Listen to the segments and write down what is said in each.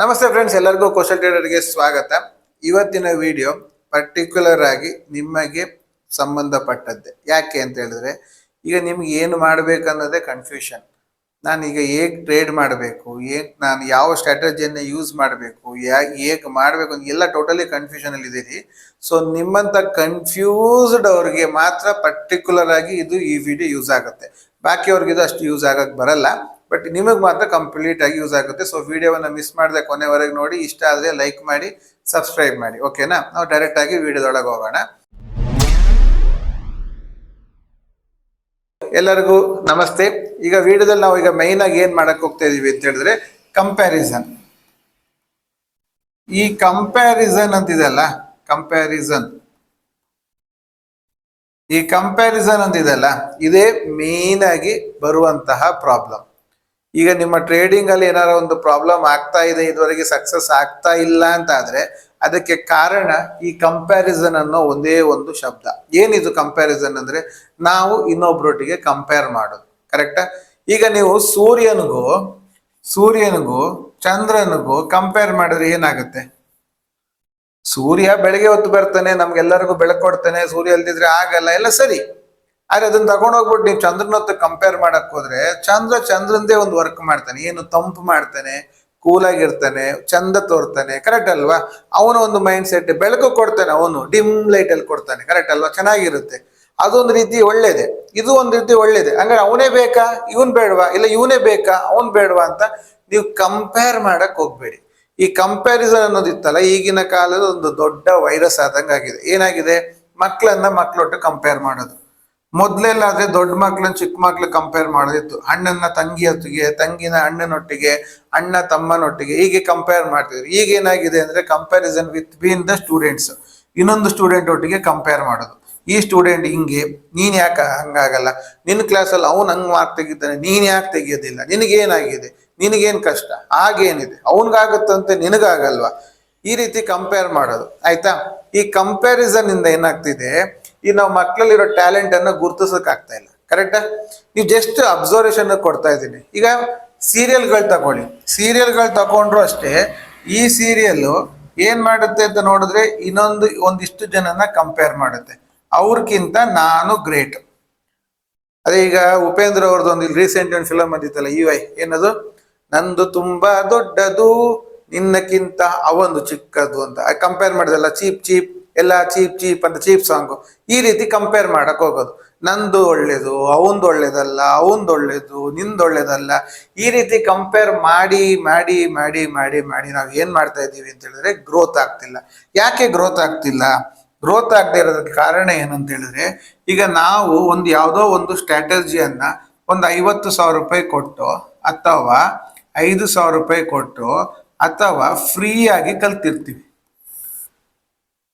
ನಮಸ್ತೆ ಫ್ರೆಂಡ್ಸ್ ಎಲ್ಲರಿಗೂ ಕೌಶಲ್ ಟ್ರೇಡರ್ಗೆ ಸ್ವಾಗತ. ಇವತ್ತಿನ ವಿಡಿಯೋ ಪರ್ಟಿಕ್ಯುಲರ್ ಆಗಿ ನಿಮಗೆ ಸಂಬಂಧಪಟ್ಟದ್ದೇ. ಯಾಕೆ ಅಂತ ಹೇಳಿದ್ರೆ, ಈಗ ನಿಮ್ಗೆ ಏನು ಮಾಡಬೇಕನ್ನೋದೇ ಕನ್ಫ್ಯೂಷನ್ ನಾನೀಗ ಹೇಗೆ ಟ್ರೇಡ್ ಮಾಡಬೇಕು, ಹೇಗೆ ನಾನು ಯಾವ ಸ್ಟ್ರಾಟಜಿಯನ್ನು ಯೂಸ್ ಮಾಡಬೇಕು, ಯಾ, ಹೇಗೆ ಮಾಡಬೇಕು ಎಲ್ಲ ಟೋಟಲಿ ಕನ್ಫ್ಯೂಷನಲ್ಲಿ ಇದ್ದೀರಿ ಸೊ ನಿಮ್ಮಂಥ ಕನ್ಫ್ಯೂಸ್ಡ್ ಅವ್ರಿಗೆ ಮಾತ್ರ ಪರ್ಟಿಕ್ಯುಲರ್ ಆಗಿ ಇದು ಈ ವಿಡಿಯೋ ಯೂಸ್ ಆಗುತ್ತೆ. ಬಾಕಿಯವ್ರಿಗೆ ಇದು ಅಷ್ಟು ಯೂಸ್ ಆಗಕ್ಕೆ ಬರಲ್ಲ. ಬಟ್ ನಿಮಗೆ ಮಾತ್ರ ಕಂಪ್ಲೀಟ್ ಆಗಿ ಯೂಸ್ ಆಗುತ್ತೆ. ಸೊ ವಿಡಿಯೋವನ್ನು ಮಿಸ್ ಮಾಡದೆ ಕೊನೆವರೆಗೆ ನೋಡಿ. ಇಷ್ಟ ಆದರೆ ಲೈಕ್ ಮಾಡಿ ಸಬ್ಸ್ಕ್ರೈಬ್ ಮಾಡಿ. ಓಕೆನಾ ನಾವು ಡೈರೆಕ್ಟ್ ಆಗಿ ವಿಡಿಯೋದೊಳಗೆ ಹೋಗೋಣ. ಎಲ್ಲರಿಗೂ ನಮಸ್ತೆ. ಈಗ ವಿಡಿಯೋದಲ್ಲಿ ನಾವು ಈಗ ಮೈನ್ ಆಗಿ ಏನ್ ಮಾಡಕ್ ಹೋಗ್ತಾ ಇದೀವಿ ಅಂತ ಹೇಳಿದ್ರೆ ಕಂಪ್ಯಾರಿಸನ್ ಈ ಕಂಪ್ಯಾರಿಸನ್ ಅಂತಿದೆಲ್ಲ ಕಂಪ್ಯಾರಿಸನ್ ಈ ಕಂಪ್ಯಾರಿಸನ್ ಅಂತಿದೆಲ್ಲ ಇದೇ ಮೇನ್ ಆಗಿ ಬರುವಂತಹ ಪ್ರಾಬ್ಲಮ್ ಈಗ ನಿಮ್ಮ ಟ್ರೇಡಿಂಗ್ ಅಲ್ಲಿ ಏನಾರ ಒಂದು ಪ್ರಾಬ್ಲಮ್ ಆಗ್ತಾ ಇದೆ, ಇದುವರೆಗೆ ಸಕ್ಸಸ್ ಆಗ್ತಾ ಇಲ್ಲ ಅಂತ ಆದ್ರೆ ಅದಕ್ಕೆ ಕಾರಣ ಈ ಕಂಪ್ಯಾರಿಸನ್ ಅನ್ನೋ ಒಂದೇ ಒಂದು ಶಬ್ದ. ಏನಿದು ಕಂಪ್ಯಾರಿಸನ್ ಅಂದ್ರೆ ನಾವು ಇನ್ನೊಬ್ರೊಟ್ಟಿಗೆ ಕಂಪೇರ್ ಮಾಡೋದು. ಕರೆಕ್ಟಾ ಈಗ ನೀವು ಸೂರ್ಯನಿಗೂ ಸೂರ್ಯನಿಗೂ, ಚಂದ್ರನಿಗೂ ಕಂಪೇರ್ ಮಾಡಿದ್ರೆ ಏನಾಗುತ್ತೆ? ಸೂರ್ಯ ಬೆಳಗ್ಗೆ ಹೊತ್ತು ಬರ್ತಾನೆ, ನಮ್ಗೆಲ್ಲರಿಗೂ ಬೆಳಕು ಕೊಡ್ತಾನೆ, ಸೂರ್ಯ ಅಲ್ದಿದ್ರೆ ಆಗಲ್ಲ, ಎಲ್ಲ ಸರಿ. ಆದ್ರೆ ಅದನ್ನ ತಗೊಂಡೋಗ್ಬಿಟ್ಟು ನೀವು ಚಂದ್ರನ ಹೊತ್ತು ಕಂಪೇರ್ ಮಾಡಕ್ ಹೋದ್ರೆ ಚಂದ್ರ ಚಂದ್ರಂದೇ ಒಂದು ವರ್ಕ್ ಮಾಡ್ತಾನೆ. ಏನು ತಂಪು ಮಾಡ್ತಾನೆ ಕೂಲಾಗಿರ್ತಾನೆ ಚಂದ ತೋರ್ತಾನೆ ಕರೆಕ್ಟ್ ಅಲ್ವಾ? ಅವನ ಒಂದು ಮೈಂಡ್ ಸೆಟ್ ಬೆಳಕು ಕೊಡ್ತಾನೆ ಅವನು ಡಿಮ್ ಲೈಟ್ ಅಲ್ಲಿ ಕೊಡ್ತಾನೆ ಕರೆಕ್ಟ್ ಅಲ್ವಾ? ಚೆನ್ನಾಗಿರುತ್ತೆ. ಅದೊಂದು ರೀತಿ ಒಳ್ಳೇದೆ. ಇದು ಒಂದು ರೀತಿ ಒಳ್ಳೇದೆ. ಹಂಗಾರೆ ಅವನೇ ಬೇಕಾ? ಇವನ್ ಬೇಡವಾ? ಇಲ್ಲ ಇವನೇ ಬೇಕಾ? ಅವನ್ ಬೇಡವಾ ಅಂತ ನೀವು ಕಂಪೇರ್ ಮಾಡಕ್ ಹೋಗ್ಬೇಡಿ. ಈ ಕಂಪ್ಯಾರಿಸನ್ ಅನ್ನೋದಿತ್ತಲ್ಲ ಈಗಿನ ಕಾಲದ ಒಂದು ದೊಡ್ಡ ವೈರಸ್ ಆದಂಗಾಗಿದೆ. ಏನಾಗಿದೆ? ಮಕ್ಕಳನ್ನ ಮಕ್ಕಳೊಟ್ಟು ಕಂಪೇರ್ ಮಾಡೋದು. ಮೊದ್ಲೆಲ್ಲಾದ್ರೆ ದೊಡ್ಡ ಮಕ್ಳನ್ನ ಚಿಕ್ಕ ಮಕ್ಳು ಕಂಪೇರ್ ಮಾಡೋದಿತ್ತು. ಅಣ್ಣನ ತಂಗಿಯೊಟ್ಟಿಗೆ ತಂಗಿನ ಅಣ್ಣನೊಟ್ಟಿಗೆ, ಅಣ್ಣ ತಮ್ಮನೊಟ್ಟಿಗೆ ಹೀಗೆ ಕಂಪೇರ್ ಮಾಡ್ತಿದ್ರು. ಈಗ ಏನಾಗಿದೆ ಅಂದ್ರೆ comparison with been the students ಇನ್ನೊಂದು ಸ್ಟೂಡೆಂಟ್ ಒಟ್ಟಿಗೆ ಕಂಪೇರ್ ಮಾಡೋದು. ಈ ಸ್ಟೂಡೆಂಟ್ ಹಿಂಗೆ, ನೀನ್ ಯಾಕೆ ಹಂಗಾಗಲ್ಲ? ನಿನ್ನ ಕ್ಲಾಸಲ್ಲಿ ಅವ್ನು ಹಂಗ್ ಮಾರ್ಕ್ ತೆಗಿತಾನೆ, ನೀನ್ ಯಾಕೆ ತೆಗಿಯೋದಿಲ್ಲ? ನಿನಗೇನಾಗಿದೆ? ನಿನಗೇನ್ ಕಷ್ಟ? ಆಗೇನಿದೆ ಅವನ್ಗಾಗುತ್ತಂತೆ ನಿನಗಾಗಲ್ವಾ? ಈ ರೀತಿ ಕಂಪೇರ್ ಮಾಡೋದು. ಆಯ್ತಾ? ಈ ಕಂಪ್ಯಾರಿಸನ್ ಇಂದ ಏನಾಗ್ತಿದೆ? ಈ ನಾವು ಮಕ್ಕಳಲ್ಲಿರೋ ಟ್ಯಾಲೆಂಟ್ ಅನ್ನು ಗುರುತಿಸಕ್ ಆಗ್ತಾ ಇಲ್ಲ. ಕರೆಕ್ಟಾ ನೀವು ಜಸ್ಟ್ ಅಬ್ಸರ್ವೇಷನ್ ಕೊಡ್ತಾ ಇದ್ದೀನಿ. ಈಗ ಸೀರಿಯಲ್ಗಳು ತಗೊಳ್ಳಿ. ಸೀರಿಯಲ್ಗಳು ತಗೊಂಡ್ರು ಅಷ್ಟೇ ಈ ಸೀರಿಯಲ್ ಏನ್ ಮಾಡುತ್ತೆ ಅಂತ ನೋಡಿದ್ರೆ ಇನ್ನೊಂದು ಒಂದಿಷ್ಟು ಜನನ ಕಂಪೇರ್ ಮಾಡುತ್ತೆ. ಅವ್ರಕ್ಕಿಂತ ನಾನು ಗ್ರೇಟ್ ಅದೇ ಈಗ ಉಪೇಂದ್ರ ಅವ್ರದ್ದು ಒಂದು ರೀಸೆಂಟ್ ಒಂದು ಫಿಲಮ್ ಬಂದಿತ್ತಲ್ಲ ಈ ವೈ ಏನದು? ನಂದು ತುಂಬಾ ದೊಡ್ಡದು, ನಿನ್ನಕ್ಕಿಂತ ಅವೊಂದು ಚಿಕ್ಕದು ಅಂತ. ಕಂಪೇರ್ ಮಾಡಿದಲ್ಲ, ಚೀಪ್ ಚೀಪ್. ಎಲ್ಲ ಚೀಪ್ ಚೀಪ್ ಅಂತ ಚೀಪ್ ಸಾಂಗು. ಈ ರೀತಿ ಕಂಪೇರ್ ಮಾಡಕ್ ಹೋಗೋದು. ನಂದು ಒಳ್ಳೇದು, ಅವಂದು ಒಳ್ಳೇದಲ್ಲ, ಅವಂದು ಒಳ್ಳೇದು, ನಿಂದು ಒಳ್ಳೇದಲ್ಲ. ಈ ರೀತಿ ಕಂಪೇರ್ ಮಾಡಿ ಮಾಡಿ ಮಾಡಿ ಮಾಡಿ ಮಾಡಿ ನಾವು ಏನು ಮಾಡ್ತಾ ಇದ್ದೀವಿ ಅಂತ ಹೇಳಿದ್ರೆ ಗ್ರೋತ್ ಆಗ್ತಿಲ್ಲ. ಯಾಕೆ ಗ್ರೋತ್ ಆಗ್ತಿಲ್ಲ? ಗ್ರೋತ್ ಆಗದೆ ಇರೋದಕ್ಕೆ ಕಾರಣ ಏನಂತ ಹೇಳಿದ್ರೆ, ಈಗ ನಾವು ಒಂದು ಯಾವುದೋ ಒಂದು ಸ್ಟ್ರಾಟಜಿಯನ್ನ ಒಂದು ಐವತ್ತು ಸಾವಿರ ರೂಪಾಯಿ ಕೊಟ್ಟು ಅಥವಾ ಐದು ಸಾವಿರ ರೂಪಾಯಿ ಕೊಟ್ಟು ಅಥವಾ ಫ್ರೀಯಾಗಿ ಕಲ್ತಿರ್ತೀವಿ.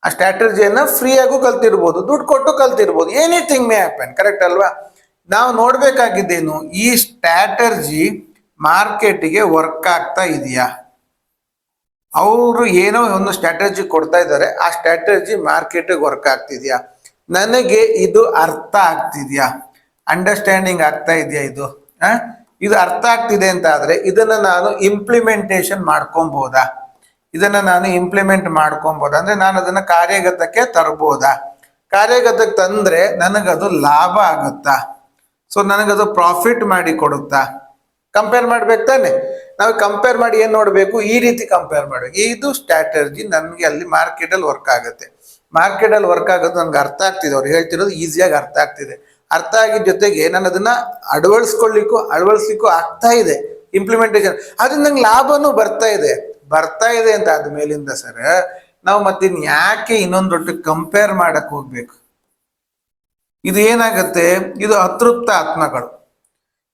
ಆ ಸ್ಟ್ರಾಟಜಿಯನ್ನ ಫ್ರೀ ಆಗು ಕಲ್ತಿರ್ಬೋದು, ದುಡ್ಡು ಕೊಟ್ಟು ಕಲ್ತಿರ್ಬೋದು ಎನಿಥಿಂಗ್ ಮೇ ಹ್ಯಾಪನ್ ಕರೆಕ್ಟ್ ಅಲ್ವಾ? ನಾವು ನೋಡಬೇಕಾಗಿದ್ದೇನು, ಈ ಸ್ಟ್ರಾಟರ್ಜಿ ಮಾರ್ಕೆಟಿಗೆ ವರ್ಕ್ ಆಗ್ತಾ ಇದೆಯಾ? ಅವರು ಏನೋ ಒಂದು ಸ್ಟ್ರಾಟಜಿ ಕೊಡ್ತಾ ಇದ್ದಾರೆ, ಆ ಸ್ಟ್ರಾಟಜಿ ಮಾರ್ಕೆಟಿಗೆ ವರ್ಕ್ ಆಗ್ತಿದ್ಯಾ? ನನಗೆ ಇದು ಅರ್ಥ ಆಗ್ತಿದ್ಯಾ? ಅಂಡರ್ಸ್ಟ್ಯಾಂಡಿಂಗ್ ಆಗ್ತಾ ಇದೆಯಾ ಇದು? ಇದು ಅರ್ಥ ಆಗ್ತಿದೆ ಅಂತ ಆದ್ರೆ ಇದನ್ನ ನಾನು ಇಂಪ್ಲಿಮೆಂಟೇಷನ್ ಮಾಡ್ಕೊಬೋದಾ? ಇದನ್ನ ನಾನು ಇಂಪ್ಲಿಮೆಂಟ್ ಮಾಡ್ಕೊಬೋದು. ಅಂದ್ರೆ ನಾನು ಅದನ್ನ ಕಾರ್ಯಗತಕ್ಕೆ ತರ್ಬೋದಾ? ಕಾರ್ಯಗತಕ್ಕೆ ತಂದ್ರೆ ನನಗದು ಲಾಭ ಆಗುತ್ತಾ? ಸೊ ನನಗದು ಪ್ರಾಫಿಟ್ ಮಾಡಿ ಕೊಡುತ್ತಾ? ಕಂಪೇರ್ ಮಾಡ್ಬೇಕು ತಾನೆ? ನಾವು ಕಂಪೇರ್ ಮಾಡಿ ಏನು ನೋಡಬೇಕು? ಈ ರೀತಿ ಕಂಪೇರ್ ಮಾಡ್ಬೇಕು. ಇದು ಸ್ಟ್ರಾಟಜಿ ನನಗೆ ಅಲ್ಲಿ ಮಾರ್ಕೆಟ್ ಅಲ್ಲಿ ವರ್ಕ್ ಆಗುತ್ತೆ. ಮಾರ್ಕೆಟ್ ಅಲ್ಲಿ ವರ್ಕ್ ಆಗೋದು ನನಗೆ ಅರ್ಥ ಆಗ್ತಿದೆ. ಅವ್ರು ಹೇಳ್ತಿರೋದು ಈಸಿಯಾಗಿ ಅರ್ಥ ಆಗ್ತಿದೆ. ಅರ್ಥ ಆಗಿದ ಜೊತೆಗೆ ನಾನು ಅದನ್ನ ಅಳವಡಿಸ್ಕೊಳ್ಳಿಕ್ಕೂ ಅಳವಡಿಸ್ಲಿಕ್ಕೂ ಆಗ್ತಾ ಇದೆ. ಇಂಪ್ಲಿಮೆಂಟೇಷನ್ ಅದ್ರಿಂದ ನಂಗೆ ಲಾಭನೂ ಬರ್ತಾ ಇದೆ. ಬರ್ತಾ ಇದೆ ಅಂತ ಆದ ಮೇಲಿಂದ ಸರ್, ನಾವು ಮತ್ತಿನ್ ಯಾಕೆ ಇನ್ನೊಂದೊಟ್ಟು ಕಂಪೇರ್ ಮಾಡಕ್ ಹೋಗ್ಬೇಕು? ಇದು ಏನಾಗುತ್ತೆ? ಇದು ಅತೃಪ್ತ ಆತ್ಮಗಳು.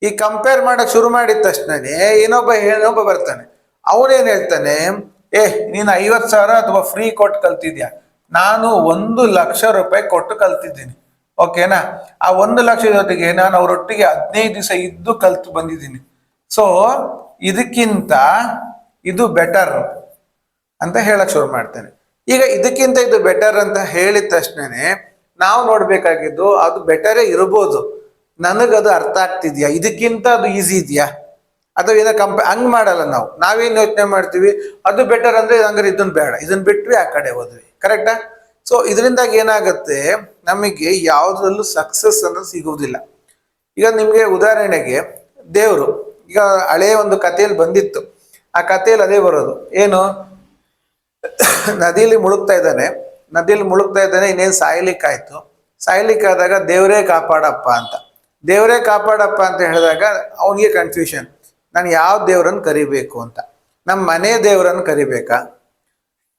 ಈ ಕಂಪೇರ್ ಮಾಡಕ್ ಶುರು ಮಾಡಿದ ತಕ್ಷಣನೇ ಏನೊಬ್ಬ ಏನೊಬ್ಬ ಬರ್ತಾನೆ. ಅವನೇನ್ ಹೇಳ್ತಾನೆ? ಏ, ನೀನು ಐವತ್ ಸಾವಿರ ಅಥವಾ ಫ್ರೀ ಕೊಟ್ಟು ಕಲ್ತಿದ್ಯಾ? ನಾನು ಒಂದು ಲಕ್ಷ ರೂಪಾಯಿ ಕೊಟ್ಟು ಕಲ್ತಿದ್ದೀನಿ. ಓಕೆನಾ? ಆ ಒಂದು ಲಕ್ಷ ಜೊತೆಗೆ ನಾನು ಅವರೊಟ್ಟಿಗೆ ಹದಿನೈದು ದಿವಸ ಇದ್ದು ಕಲ್ತು ಬಂದಿದ್ದೀನಿ. ಸೊ ಇದಕ್ಕಿಂತ ಇದು ಬೆಟರ್ ಅಂತ ಹೇಳಕ್ ಶುರು ಮಾಡ್ತೇನೆ. ಈಗ ಇದಕ್ಕಿಂತ ಇದು ಬೆಟರ್ ಅಂತ ಹೇಳಿದ ತಕ್ಷಣನೇ ನಾವು ನೋಡ್ಬೇಕಾಗಿದ್ದು ಅದು ಬೆಟರೇ ಇರ್ಬೋದು. ನನಗದು ಅರ್ಥ ಆಗ್ತಿದ್ಯಾ? ಇದಕ್ಕಿಂತ ಅದು ಈಸಿ ಇದೆಯಾ? ಅಥವಾ ಏನೋ ಕಂಪ ಹಂಗ್ ಮಾಡಲ್ಲ ನಾವು. ನಾವೇನು ಯೋಚನೆ ಮಾಡ್ತೀವಿ? ಅದು ಬೆಟರ್ ಅಂದ್ರೆ ಹಂಗಾರೆ ಇದನ್ನ ಬೇಡ. ಇದನ್ನ ಬಿಟ್ವಿ, ಆ ಕಡೆ ಹೋದ್ವಿ. ಕರೆಕ್ಟಾ ಸೊ ಇದರಿಂದಾಗಿ ಏನಾಗುತ್ತೆ? ನಮಗೆ ಯಾವುದ್ರಲ್ಲೂ ಸಕ್ಸಸ್ ಅನ್ನೋದು ಸಿಗುವುದಿಲ್ಲ. ಈಗ ನಿಮ್ಗೆ ಉದಾಹರಣೆಗೆ ದೇವರು. ಈಗ ಹಳೆಯ ಒಂದು ಕಥೆಯಲ್ಲಿ ಬಂದಿತ್ತು. ಆ ಕಥೆಯಲ್ಲಿ ಅದೇ ಬರೋದು. ಏನು? ನದಿಯಲ್ಲಿ ಮುಳುಗ್ತಾ ಇದ್ದಾನೆ. ನದಿಯಲ್ಲಿ ಮುಳುಗ್ತಾ ಇದ್ದಾನೆ, ಇನ್ನೇನು ಸಾಯ್ಲಿಕ್ಕಾಯ್ತು ಸಾಯ್ಲಿಕ್ಕಾದಾಗ ದೇವರೇ ಕಾಪಾಡಪ್ಪ ಅಂತ. ದೇವರೇ ಕಾಪಾಡಪ್ಪ ಅಂತ ಹೇಳಿದಾಗ ಅವನಿಗೆ ಕನ್ಫ್ಯೂಷನ್ ನಾನು ಯಾವ ದೇವರನ್ನು ಕರಿಬೇಕು ಅಂತ. ನಮ್ಮ ಮನೆ ದೇವರನ್ನು ಕರಿಬೇಕಾ?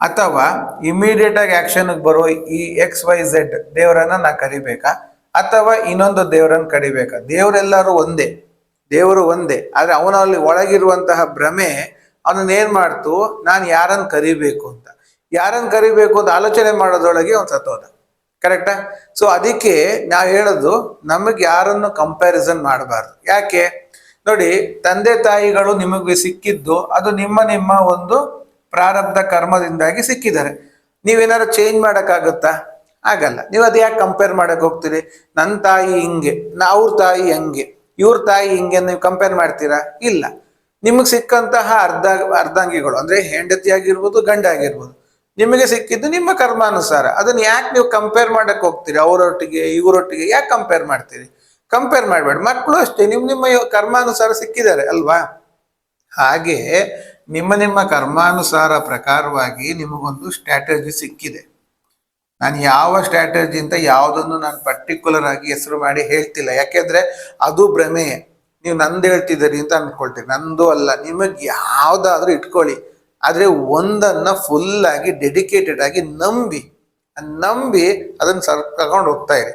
ಅಥವಾ ಇಮಿಡಿಯೇಟ್ ಆಗಿ ಬರೋ ಈ ಎಕ್ಸ್ ವೈ ಝೆಡ್ ದೇವರನ್ನ ನಾನು ಕರಿಬೇಕಾ? ಅಥವಾ ಇನ್ನೊಂದು ದೇವರನ್ನು ಕರಿಬೇಕಾ? ದೇವರೆಲ್ಲರೂ ಒಂದೇ. ದೇವರು ಒಂದೇ. ಆದರೆ ಅವನಲ್ಲಿ ಒಳಗಿರುವಂತಹ ಭ್ರಮೆ ಅವನನ್ನ ಏನ್ ಮಾಡ್ತು ನಾನು ಯಾರನ್ನ ಕರಿಬೇಕು ಅಂತ. ಯಾರನ್ನ ಕರಿಬೇಕು ಅಂತ ಆಲೋಚನೆ ಮಾಡೋದ್ರೊಳಗೆ ಒಂದು ಸತ್ತೋದ ಕರೆಕ್ಟಾ ಸೊ ಅದಕ್ಕೆ ನಾವು ಹೇಳೋದು, ನಮಗೆ ಯಾರನ್ನು ಕಂಪ್ಯಾರಿಸನ್ ಮಾಡಬಾರ್ದು. ಯಾಕೆ? ನೋಡಿ, ತಂದೆ ತಾಯಿಗಳು ನಿಮಗೆ ಸಿಕ್ಕಿದ್ದು, ಅದು ನಿಮ್ಮ ನಿಮ್ಮ ಒಂದು ಪ್ರಾರಬ್ಧ ಕರ್ಮದಿಂದಾಗಿ ಸಿಕ್ಕಿದ್ದಾರೆ. ನೀವೇನಾರು ಚೇಂಜ್ ಮಾಡೋಕ್ಕಾಗುತ್ತಾ? ಆಗಲ್ಲ ನೀವು ಅದು ಯಾಕೆ ಕಂಪೇರ್ ಮಾಡಕ್ ಹೋಗ್ತೀರಿ? ನನ್ನ ತಾಯಿ ಹಿಂಗೆ ಅವ್ರ ತಾಯಿ ಹಂಗೆ, ಇವ್ರ ತಾಯಿ ಹಿಂಗೆ ನೀವು ಕಂಪೇರ್ ಮಾಡ್ತೀರಾ? ಇಲ್ಲ. ನಿಮಗೆ ಸಿಕ್ಕಂತಹ ಅರ್ಧ, ಅರ್ಧಾಂಗಿಗಳು, ಅಂದ್ರೆ ಹೆಂಡತಿ ಆಗಿರ್ಬೋದು ಗಂಡ ಆಗಿರ್ಬೋದು ನಿಮಗೆ ಸಿಕ್ಕಿದ್ದು ನಿಮ್ಮ ಕರ್ಮಾನುಸಾರ. ಅದನ್ನ ಯಾಕೆ ನೀವು ಕಂಪೇರ್ ಮಾಡಕ್ ಹೋಗ್ತೀರಿ? ಅವರೊಟ್ಟಿಗೆ, ಇವರೊಟ್ಟಿಗೆ ಯಾಕೆ ಕಂಪೇರ್ ಮಾಡ್ತೀರಿ? ಕಂಪೇರ್ ಮಾಡಬೇಡ. ಮಕ್ಕಳು ಅಷ್ಟೇ, ನಿಮ್, ನಿಮ್ಮ ಕರ್ಮಾನುಸಾರ ಸಿಕ್ಕಿದ್ದಾರೆ, ಅಲ್ವಾ? ಹಾಗೆ ನಿಮ್ಮ ನಿಮ್ಮ ಕರ್ಮಾನುಸಾರ ಪ್ರಕಾರವಾಗಿ ನಿಮಗೊಂದು ಸ್ಟ್ರಾಟಜಿ ಸಿಕ್ಕಿದೆ. ನಾನು ಯಾವ ಸ್ಟ್ರಾಟಜಿ ಅಂತ ಯಾವುದನ್ನು ನಾನು ಪರ್ಟಿಕ್ಯುಲರ್ ಆಗಿ ಹೆಸರು ಮಾಡಿ ಹೇಳ್ತಿಲ್ಲ. ಯಾಕೆಂದ್ರೆ ಅದು ಭ್ರಮೆ ನೀವು ನಂದು ಹೇಳ್ತಿದ್ದೀರಿ ಅಂತ ಅನ್ಕೊಳ್ತೀರಿ. ನಂದು ಅಲ್ಲ, ನಿಮಗೆ ಯಾವ್ದಾದ್ರೂ ಇಟ್ಕೊಳ್ಳಿ. ಆದರೆ ಒಂದನ್ನ ಫುಲ್ ಆಗಿ ಡೆಡಿಕೇಟೆಡ್ ಆಗಿ ನಂಬಿ ನಂಬಿ ಅದನ್ನ ಸರ್ ತಗೊಂಡು ಹೋಗ್ತಾ ಇರಿ.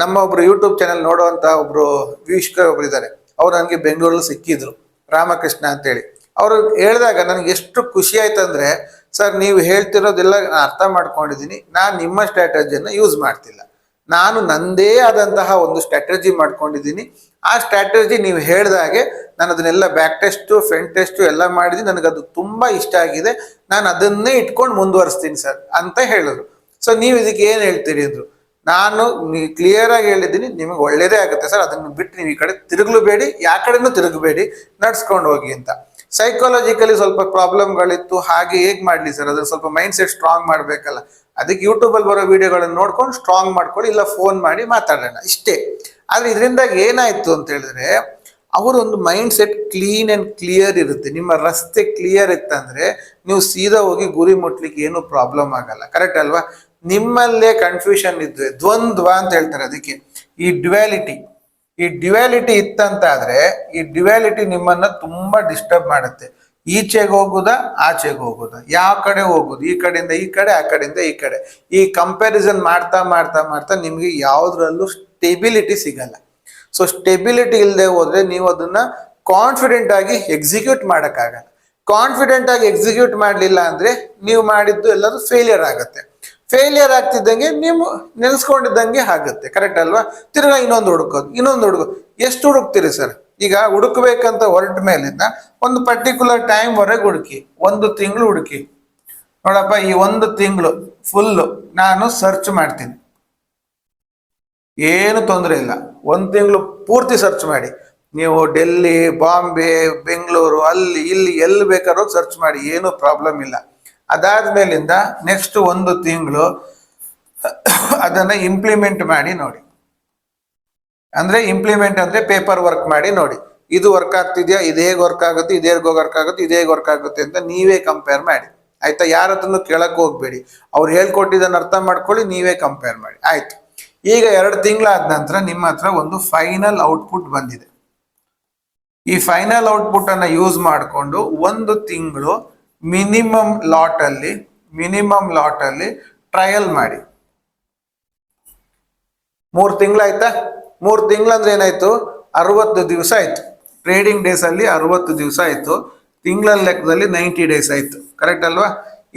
ನಮ್ಮ ಒಬ್ರು ಯೂಟ್ಯೂಬ್ ಚಾನೆಲ್ ನೋಡುವಂತ ಒಬ್ರು ವೀಕ್ಷಕರು ಒಬ್ರು ಇದ್ದಾರೆ ಅವ್ರು ನನಗೆ ಬೆಂಗಳೂರಲ್ಲಿ ಸಿಕ್ಕಿದ್ರು, ರಾಮಕೃಷ್ಣ ಅಂತೇಳಿ. ಅವರು ಹೇಳಿದಾಗ ನನಗೆ ಎಷ್ಟು ಖುಷಿ ಆಯ್ತಂದ್ರೆ, ಸರ್, ನೀವು ಹೇಳ್ತಿರೋದೆಲ್ಲ ಅರ್ಥ ಮಾಡ್ಕೊಂಡಿದ್ದೀನಿ. ನಾನು ನಿಮ್ಮ ಸ್ಟ್ರಾಟಜಿಯನ್ನು ಯೂಸ್ ಮಾಡ್ತಿಲ್ಲ. ನಾನು ನಂದೇ ಆದಂತಹ ಒಂದು ಸ್ಟ್ರಾಟಜಿ ಮಾಡ್ಕೊಂಡಿದ್ದೀನಿ. ಆ ಸ್ಟ್ರಾಟಜಿ ನೀವು ಹೇಳಿದಾಗೆ ನಾನು ಅದನ್ನೆಲ್ಲ ಬ್ಯಾಕ್ ಟೆಸ್ಟು ಫ್ರಂಟ್ ಟೆಸ್ಟು ಎಲ್ಲ ಮಾಡಿದ್ದೀನಿ ನನಗದು ತುಂಬ ಇಷ್ಟ ಆಗಿದೆ. ನಾನು ಅದನ್ನೇ ಇಟ್ಕೊಂಡು ಮುಂದುವರಿಸ್ತೀನಿ ಸರ್ ಅಂತ ಹೇಳಿದ್ರು. ಸೊ ನೀವು ಇದಕ್ಕೆ ಏನು ಹೇಳ್ತೀರಿ ಅಂದರು? ನಾನು ಕ್ಲಿಯರ್ ಆಗಿ ಹೇಳಿದ್ದೀನಿ. ನಿಮಗೆ ಒಳ್ಳೇದೇ ಆಗುತ್ತೆ ಸರ್. ಅದನ್ನು ಬಿಟ್ಟು ನೀವು ಈ ಕಡೆ ತಿರುಗಲೂಬೇಡಿ. ಯಾವ ಕಡೆನೂ ತಿರುಗಬೇಡಿ. ನಡ್ಸ್ಕೊಂಡು ಹೋಗಿ ಅಂತ. ಸೈಕಾಲಜಿಕಲಿ ಸ್ವಲ್ಪ ಪ್ರಾಬ್ಲಮ್ಗಳಿತ್ತು ಹಾಗೆ ಹೇಗೆ ಮಾಡಲಿ ಸರ್? ಅದ್ರ ಸ್ವಲ್ಪ ಮೈಂಡ್ ಸೆಟ್ ಸ್ಟ್ರಾಂಗ್ ಮಾಡಬೇಕಲ್ಲ. ಅದಕ್ಕೆ ಯೂಟ್ಯೂಬಲ್ಲಿ ಬರೋ ವಿಡಿಯೋಗಳನ್ನು ನೋಡ್ಕೊಂಡು ಸ್ಟ್ರಾಂಗ್ ಮಾಡ್ಕೊಳ್ಳಿ, ಇಲ್ಲ ಫೋನ್ ಮಾಡಿ ಮಾತಾಡೋಣ. ಇಷ್ಟೇ. ಆದ್ರೆ ಇದರಿಂದಾಗಿ ಏನಾಯಿತು ಅಂತ ಹೇಳಿದ್ರೆ, ಅವರೊಂದು mind set clean and clear ಇರುತ್ತೆ. ನಿಮ್ಮ ರಸ್ತೆ ಕ್ಲಿಯರ್ ಇತ್ತಂದ್ರೆ ನೀವು ಸೀದಾ ಹೋಗಿ ಗುರಿ ಮುಟ್ಲಿಕ್ಕೆ ಏನು ಪ್ರಾಬ್ಲಮ್ ಆಗಲ್ಲ. ಕರೆಕ್ಟ್ ಅಲ್ವಾ? ನಿಮ್ಮಲ್ಲೇ ಕನ್ಫ್ಯೂಷನ್ ಇದ್ರೆ ದ್ವಂದ್ವ ಅಂತ ಹೇಳ್ತಾರೆ ಅದಕ್ಕೆ. ಈ ಡ್ಯುಯಾಲಿಟಿ ಈ ಡ್ಯುಯಾಲಿಟಿ ಇತ್ತಂತಾದ್ರೆ ಈ ಡ್ಯುಯಾಲಿಟಿ ನಿಮ್ಮನ್ನ ತುಂಬಾ ಡಿಸ್ಟರ್ಬ್ ಮಾಡುತ್ತೆ. ಈಚೆಗೆ ಹೋಗೋದಾ, ಆಚೆಗೆ ಹೋಗೋದ? ಯಾವ ಕಡೆ ಹೋಗುದು? ಈ ಕಡೆಯಿಂದ ಈ ಕಡೆ, ಆ ಕಡೆಯಿಂದ ಈ ಕಡೆ. ಈ ಕಂಪ್ಯಾರಿಸನ್ ಮಾಡ್ತಾ ಮಾಡ್ತಾ ಮಾಡ್ತಾ ನಿಮಗೆ ಯಾವುದ್ರಲ್ಲೂ ಸ್ಟೆಬಿಲಿಟಿ ಸಿಗಲ್ಲ. ಸೊ ಸ್ಟೆಬಿಲಿಟಿ ಇಲ್ಲದೆ ಹೋದ್ರೆ ನೀವು ಅದನ್ನ ಕಾನ್ಫಿಡೆಂಟ್ ಆಗಿ ಎಕ್ಸಿಕ್ಯೂಟ್ ಮಾಡೋಕ್ಕಾಗಲ್ಲ. ಕಾನ್ಫಿಡೆಂಟ್ ಆಗಿ ಎಕ್ಸಿಕ್ಯೂಟ್ ಮಾಡಲಿಲ್ಲ ಅಂದ್ರೆ ನೀವು ಮಾಡಿದ್ದು ಎಲ್ಲರೂ ಫೇಲಿಯರ್ ಆಗುತ್ತೆ. ಫೇಲಿಯರ್ ಆಗ್ತಿದ್ದಂಗೆ ನೀವು ನೆನೆಸ್ಕೊಂಡಿದ್ದಂಗೆ ಆಗುತ್ತೆ. ಕರೆಕ್ಟ್ ಅಲ್ವಾ? ತಿರ್ಗಾ ಇನ್ನೊಂದು ಹುಡುಕೋದು ಇನ್ನೊಂದು ಹುಡುಕೋದು. ಎಷ್ಟು ಹುಡುಕ್ತೀರಿ ಸರ್? ಈಗ ಹುಡುಕ್ಬೇಕಂತ ಹೊರಟ ಮೇಲಿಂದ ಒಂದು ಪರ್ಟಿಕ್ಯುಲರ್ ಟೈಮ್ ವರೆಗೆ ಹುಡುಕಿ, ಒಂದು ತಿಂಗಳು ಹುಡುಕಿ. ನೋಡಪ್ಪ, ಈ ಒಂದು ತಿಂಗಳು ಫುಲ್ಲು ನಾನು ಸರ್ಚ್ ಮಾಡ್ತೀನಿ. ಏನು ತೊಂದರೆ ಇಲ್ಲ. ಒಂದು ತಿಂಗಳು ಪೂರ್ತಿ ಸರ್ಚ್ ಮಾಡಿ. ನೀವು ಡೆಲ್ಲಿ, ಬಾಂಬೆ, ಬೆಂಗಳೂರು, ಅಲ್ಲಿ, ಇಲ್ಲಿ ಎಲ್ಲಿ ಬೇಕಾದ್ರೂ ಸರ್ಚ್ ಮಾಡಿ. ಏನು ಪ್ರಾಬ್ಲಮ್ ಇಲ್ಲ. ಅದಾದ ಮೇಲಿಂದ ನೆಕ್ಸ್ಟ್ ಒಂದು ತಿಂಗಳು ಅದನ್ನು ಇಂಪ್ಲಿಮೆಂಟ್ ಮಾಡಿ ನೋಡಿ. ಅಂದ್ರೆ ಇಂಪ್ಲಿಮೆಂಟ್ ಅಂದ್ರೆ ಪೇಪರ್ ವರ್ಕ್ ಮಾಡಿ ನೋಡಿ. ಇದು ವರ್ಕ್ ಆಗ್ತಿದ್ಯಾ? ಇದು ಹೇಗೆ ವರ್ಕ್ ಆಗುತ್ತೆ? ಇದು ಹೇಗೆ ವರ್ಕ್ ಆಗುತ್ತೆ? ಇದು ಹೇಗೆ ವರ್ಕ್ ಆಗುತ್ತೆ ಅಂತ ನೀವೇ ಕಂಪೇರ್ ಮಾಡಿ. ಆಯ್ತಾ? ಯಾರ ಹತ್ರನು ಕೇಳಕ್ ಹೋಗ್ಬೇಡಿ. ಅವ್ರು ಹೇಳ್ಕೊಟ್ಟಿದ್ದನ್ನು ಅರ್ಥ ಮಾಡ್ಕೊಳ್ಳಿ, ನೀವೇ ಕಂಪೇರ್ ಮಾಡಿ. ಆಯ್ತು. ಈಗ ಎರಡು ತಿಂಗಳಾದ ನಂತರ ನಿಮ್ಮ ಹತ್ರ ಒಂದು ಫೈನಲ್ ಔಟ್ಪುಟ್ ಬಂದಿದೆ. ಈ ಫೈನಲ್ ಔಟ್ಪುಟ್ ಅನ್ನ ಯೂಸ್ ಮಾಡಿಕೊಂಡು ಒಂದು ತಿಂಗಳು ಮಿನಿಮಮ್ ಲಾಟ್ ಅಲ್ಲಿ ಮಿನಿಮಮ್ ಲಾಟ್ ಅಲ್ಲಿ ಟ್ರಯಲ್ ಮಾಡಿ. ಮೂರು ತಿಂಗಳಾಯ್ತಾ? ಮೂರ್ ತಿಂಗಳಂದ್ರೆ ಏನಾಯ್ತು? ಅರವತ್ತು ದಿವಸ ಆಯ್ತು. ಟ್ರೇಡಿಂಗ್ ಡೇಸ್ ಅಲ್ಲಿ ಅರವತ್ತು ದಿವಸ ಆಯ್ತು. ತಿಂಗಳ ಲೆಕ್ಕದಲ್ಲಿ ನೈಂಟಿ ಡೇಸ್ ಆಯ್ತು. ಕರೆಕ್ಟ್ ಅಲ್ವಾ?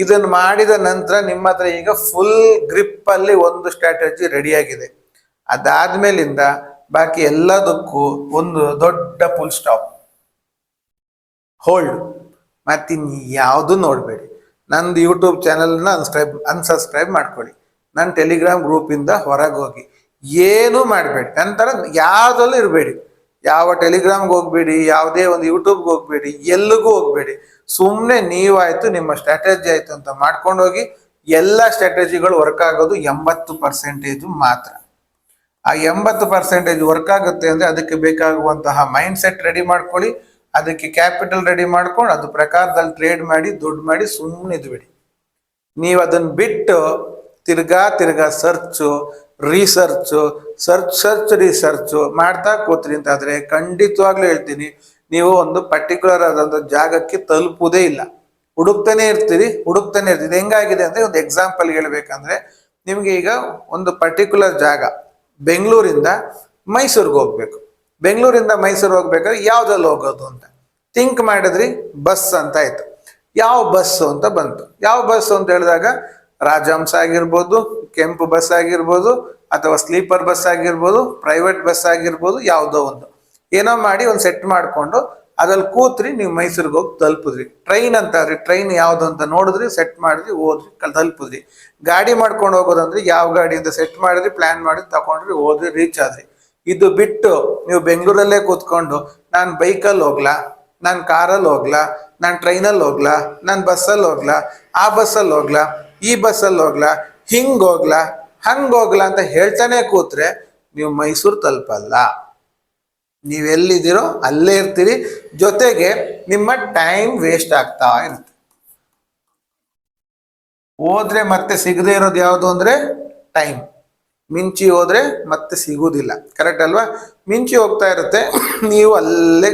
ಇದನ್ನು ಮಾಡಿದ ನಂತರ ನಿಮ್ಮ ಹತ್ರ ಈಗ ಫುಲ್ ಗ್ರಿಪ್ ಅಲ್ಲಿ ಒಂದು ಸ್ಟ್ರಾಟಜಿ ರೆಡಿ ಆಗಿದೆ. ಅದಾದ್ಮೇಲಿಂದ ಬಾಕಿ ಎಲ್ಲದಕ್ಕೂ ಒಂದು ದೊಡ್ಡ ಫುಲ್ ಸ್ಟಾಪ್ ಹೋಲ್ಡ್ ಮತ್ತಿನ್ ಯಾವುದು ನೋಡಬೇಡಿ. ನಂದು ಯೂಟ್ಯೂಬ್ ಚಾನಲ್ನ ಅನ್ಸ್ಕ್ರೈಬ್ ಅನ್ಸಬ್ಸ್ಕ್ರೈಬ್ ಮಾಡ್ಕೊಳ್ಳಿ. ನನ್ನ ಟೆಲಿಗ್ರಾಮ್ ಗ್ರೂಪಿಂದ ಹೊರಗೆ ಹೋಗಿ. ಏನೂ ಮಾಡಬೇಡಿ. ನಂತರ ಯಾವುದಲ್ಲೂ ಇರಬೇಡಿ. ಯಾವ ಟೆಲಿಗ್ರಾಮ್ಗೆ ಹೋಗ್ಬೇಡಿ, ಯಾವುದೇ ಒಂದು ಯೂಟ್ಯೂಬ್ಗೆ ಹೋಗ್ಬೇಡಿ, ಎಲ್ಲಿಗೂ ಹೋಗ್ಬೇಡಿ. ಸುಮ್ಮನೆ ನೀವಾಯಿತು, ನಿಮ್ಮ ಸ್ಟ್ರಾಟಜಿ ಆಯಿತು ಅಂತ ಮಾಡ್ಕೊಂಡು ಹೋಗಿ ಎಲ್ಲ ಸ್ಟ್ರಾಟಜಿಗಳು ವರ್ಕ್ ಆಗೋದು ಎಂಬತ್ತು ಪರ್ಸೆಂಟೇಜು ಮಾತ್ರ. ಆ ಎಂಬತ್ತು ಪರ್ಸೆಂಟೇಜ್ ವರ್ಕ್ ಆಗುತ್ತೆ ಅಂದ್ರೆ ಅದಕ್ಕೆ ಬೇಕಾಗುವಂತಹ ಮೈಂಡ್ ಸೆಟ್ ರೆಡಿ ಮಾಡ್ಕೊಳ್ಳಿ. ಅದಕ್ಕೆ ಕ್ಯಾಪಿಟಲ್ ರೆಡಿ ಮಾಡ್ಕೊಂಡು ಅದು ಪ್ರಕಾರದಲ್ಲಿ ಟ್ರೇಡ್ ಮಾಡಿ, ದುಡ್ಡು ಮಾಡಿ ಸುಮ್ಮನೆ ಇದ್ಬಿಡಿ. ನೀವು ಅದನ್ನ ಬಿಟ್ಟು ತಿರ್ಗಾ ತಿರ್ಗಾ search research search search research ಮಾಡ್ತಾ ಕೂತ್ರಿ ಅಂತಾದರೆ ಖಂಡಿತವಾಗ್ಲೂ ಹೇಳ್ತೀನಿ, ನೀವು ಒಂದು ಪರ್ಟಿಕ್ಯುಲರ್ ಆದಂಥ ಜಾಗಕ್ಕೆ ತಲುಪುವುದೇ ಇಲ್ಲ. ಹುಡುಕ್ತಾನೆ ಇರ್ತೀರಿ ಹುಡುಕ್ತಾನೆ ಇರ್ತೀರಿ. ಹೆಂಗಾಗಿದೆ ಅಂದ್ರೆ ಒಂದು ಎಕ್ಸಾಂಪಲ್ ಹೇಳ್ಬೇಕಂದ್ರೆ, ನಿಮಗೆ ಈಗ ಒಂದು ಪರ್ಟಿಕ್ಯುಲರ್ ಜಾಗ, ಬೆಂಗಳೂರಿಂದ ಮೈಸೂರಿಗೆ ಹೋಗ್ಬೇಕು. ಬೆಂಗಳೂರಿಂದ ಮೈಸೂರು ಹೋಗ್ಬೇಕಾದ್ರೆ ಯಾವುದ್ರಲ್ಲಿ ಹೋಗೋದು ಅಂತ? ಥಿಂಕ್ ಮಾಡಿದ್ರಿ, ಬಸ್ ಅಂತ ಆಯ್ತು. ಯಾವ ಬಸ್ಸು ಅಂತ ಬಂತು. ಯಾವ ಬಸ್ಸು ಅಂತ ಹೇಳಿದಾಗ ರಾಜಹಂಸ ಆಗಿರ್ಬೋದು, ಕೆಂಪು ಬಸ್ ಆಗಿರ್ಬೋದು, ಅಥವಾ ಸ್ಲೀಪರ್ ಬಸ್ ಆಗಿರ್ಬೋದು, ಪ್ರೈವೇಟ್ ಬಸ್ ಆಗಿರ್ಬೋದು, ಯಾವುದೋ ಒಂದು. ಏನೋ ಮಾಡಿ ಒಂದು ಸೆಟ್ ಮಾಡಿಕೊಂಡು ಅದ್ರಲ್ಲಿ ಕೂತ್ರಿ ನೀವು ಮೈಸೂರಿಗೆ ಹೋಗಿ ತಲುಪಿದ್ರಿ. ಟ್ರೈನ್ ಅಂತಾದ್ರಿ ಟ್ರೈನ್ ಯಾವ್ದು ಅಂತ ನೋಡಿದ್ರಿ ಸೆಟ್ ಮಾಡಿದ್ರಿ, ಹೋದ್ರಿ ತಲುಪಿದ್ರಿ. ಗಾಡಿ ಮಾಡ್ಕೊಂಡು ಹೋಗೋದಂದ್ರೆ ಯಾವ ಗಾಡಿಯಿಂದ ಅಂತ ಸೆಟ್ ಮಾಡಿದ್ರಿ ಪ್ಲಾನ್ ಮಾಡಿ ತಗೊಂಡ್ರಿ ಹೋದ್ರಿ ರೀಚ್ ಆದ್ರಿ. ಇದು ಬಿಟ್ಟು ನೀವು ಬೆಂಗಳೂರಲ್ಲೇ ಕೂತ್ಕೊಂಡು ನಾನು ಬೈಕಲ್ಲಿ ಹೋಗ್ಲಾ, ನಾನು ಕಾರಲ್ಲಿ ಹೋಗ್ಲಾ, ನಾನು ಟ್ರೈನಲ್ಲಿ ಹೋಗ್ಲಾ, ನಾನು ಬಸ್ಸಲ್ಲಿ ಹೋಗ್ಲಾ, ಆ ಬಸ್ಸಲ್ಲಿ ಹೋಗ್ಲಾ ಈ ಬಸ್ಸಲ್ಲಿ ಹೋಗ್ಲಾ, ಹಿಂಗ್ ಹೋಗ್ಲಾ, ಹಂಗ್ ಹೋಗ್ಲಾ ಅಂತ ಹೇಳ್ತಾನೆ ಕೂತ್ರೆ ನೀವು ಮೈಸೂರು ತಲುಪಲ್ಲ. ನೀವೆಲ್ಲಿದ್ದೀರೋ ಅಲ್ಲೇ ಇರ್ತೀರಿ. ಜೊತೆಗೆ ನಿಮ್ಮ ಟೈಮ್ ವೇಸ್ಟ್ ಆಗ್ತಾ ಇರುತ್ತೆ. ಹೋದ್ರೆ ಮತ್ತೆ ಸಿಗದೆ ಇರೋದು ಯಾವುದು ಅಂದ್ರೆ ಟೈಮ್ ಮಿಂಚಿ ಹೋದ್ರೆ ಮತ್ತೆ ಸಿಗುವುದಿಲ್ಲ ಕರೆಕ್ಟ್ ಅಲ್ವಾ? ಮಿಂಚಿ ಹೋಗ್ತಾ ಇರುತ್ತೆ. ನೀವು ಅಲ್ಲೇ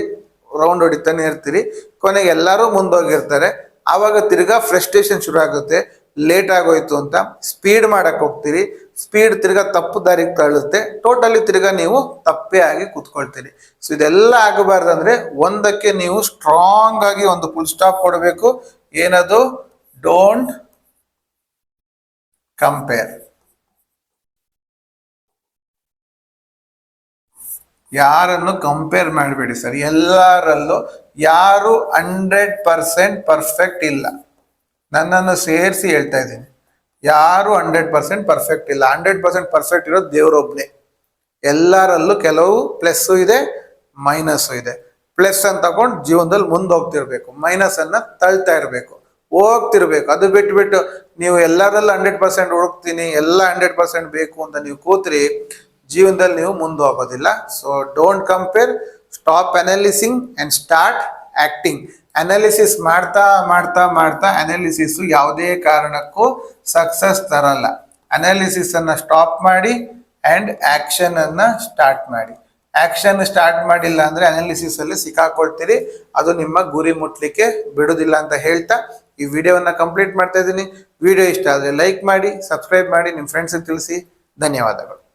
ರೌಂಡ್ ಹೊಡಿತಾನೆ ಇರ್ತೀರಿ. ಕೊನೆಗೆ ಎಲ್ಲರೂ ಮುಂದೋಗಿರ್ತಾರೆ. ಆವಾಗ ತಿರ್ಗಾ ಫ್ರಸ್ಟ್ರೇಷನ್ ಶುರು ಆಗುತ್ತೆ. ಲೇಟ್ ಆಗೋಯ್ತು ಅಂತ ಸ್ಪೀಡ್ ಮಾಡಕ್ ಹೋಗ್ತೀರಿ. ಸ್ಪೀಡ್ ತಿರ್ಗಾ ತಪ್ಪು ದಾರಿಗೆ ತಳ್ಳುತ್ತೆ. ಟೋಟಲಿ ತಿರ್ಗಾ ನೀವು ತಪ್ಪೇ ಆಗಿ ಕೂತ್ಕೊಳ್ತೀರಿ. ಸೊ ಇದೆಲ್ಲ ಆಗಬಾರ್ದಂದ್ರೆ ಒಂದಕ್ಕೆ ನೀವು ಸ್ಟ್ರಾಂಗ್ ಆಗಿ ಒಂದು ಫುಲ್ ಸ್ಟಾಪ್ ಕೊಡಬೇಕು. ಏನದು? ಡೋಂಟ್ ಕಂಪೇರ್ ಯಾರನ್ನು ಕಂಪೇರ್ ಮಾಡಬೇಡಿ ಸರ್. ಎಲ್ಲರಲ್ಲೂ ಯಾರು ಹಂಡ್ರೆಡ್ ಪರ್ಸೆಂಟ್ ಪರ್ಫೆಕ್ಟ್ ಇಲ್ಲ. ನನ್ನನ್ನು ಸೇರಿಸಿ ಹೇಳ್ತಾ ಇದ್ದೀನಿ. ಯಾರು ಹಂಡ್ರೆಡ್ ಪರ್ಸೆಂಟ್ ಪರ್ಫೆಕ್ಟ್ ಇಲ್ಲ. ಹಂಡ್ರೆಡ್ ಪರ್ಸೆಂಟ್ ಪರ್ಫೆಕ್ಟ್ ಇರೋದು ದೇವರೊಬ್ಬನೇ ಎಲ್ಲರಲ್ಲೂ ಕೆಲವು ಪ್ಲಸ್ಸು ಇದೆ, ಮೈನಸ್ಸು ಇದೆ. ಪ್ಲಸ್ ಅಂತ ತಗೊಂಡು ಜೀವನದಲ್ಲಿ ಮುಂದೆ ಹೋಗ್ತಿರ್ಬೇಕು ಮೈನಸ್ ಅನ್ನ ತಳ್ತಾ ಇರಬೇಕು. ಹೋಗ್ತಿರ್ಬೇಕು. ಅದು ಬಿಟ್ಟು ಬಿಟ್ಟು ನೀವು ಎಲ್ಲರಲ್ಲೂ ಹಂಡ್ರೆಡ್ ಪರ್ಸೆಂಟ್ ಹುಡುಕ್ತೀನಿ, ಎಲ್ಲ ಹಂಡ್ರೆಡ್ ಪರ್ಸೆಂಟ್ ಬೇಕು ಅಂತ ನೀವು ಕೂತ್ರಿ ಜೀವನದಲ್ಲಿ ನೀವು ಮುಂದೆ ಹೋಗೋದಿಲ್ಲ so don't compare stop analysing and start acting analysis ಮಾಡ್ತಾ ಮಾಡ್ತಾ ಮಾಡ್ತಾ ಅನಾಲಿಸಿಸ್ ಯಾವುದೇ ಕಾರಣಕ್ಕೂ ಸಕ್ಸಸ್ ತರಲ್ಲ. ಅನಾಲಿಸಿಸ್ ಅನ್ನ ಸ್ಟಾಪ್ ಮಾಡಿ ಅಂಡ್ ಆಕ್ಷನ್ ಅನ್ನ ಸ್ಟಾರ್ಟ್ ಮಾಡಿ. ಆಕ್ಷನ್ ಸ್ಟಾರ್ಟ್ ಮಾಡಿಲ್ಲ ಅಂದ್ರೆ ಅನಾಲಿಸಿಸ್ ಅಲ್ಲಿ ಸಿಕ್ಕಾಕೊಳ್ತೀರಿ. ಅದು ನಿಮ್ಮ ಗುರಿ ಮುಟ್ಲಿಕ್ಕೆ ಬಿಡೋದಿಲ್ಲ ಅಂತ ಹೇಳ್ತಾ ಈ ವಿಡಿಯೋವನ್ನ ಕಂಪ್ಲೀಟ್ ಮಾಡ್ತಾ ಇದ್ದೀನಿ. ವಿಡಿಯೋ ಇಷ್ಟ ಆದರೆ ಲೈಕ್ ಮಾಡಿ ಸಬ್ಸ್ಕ್ರೈಬ್ ಮಾಡಿ ನಿಮ್ಮ ಫ್ರೆಂಡ್ಸ್ ತಿಳಿಸಿ. ಧನ್ಯವಾದಗಳು.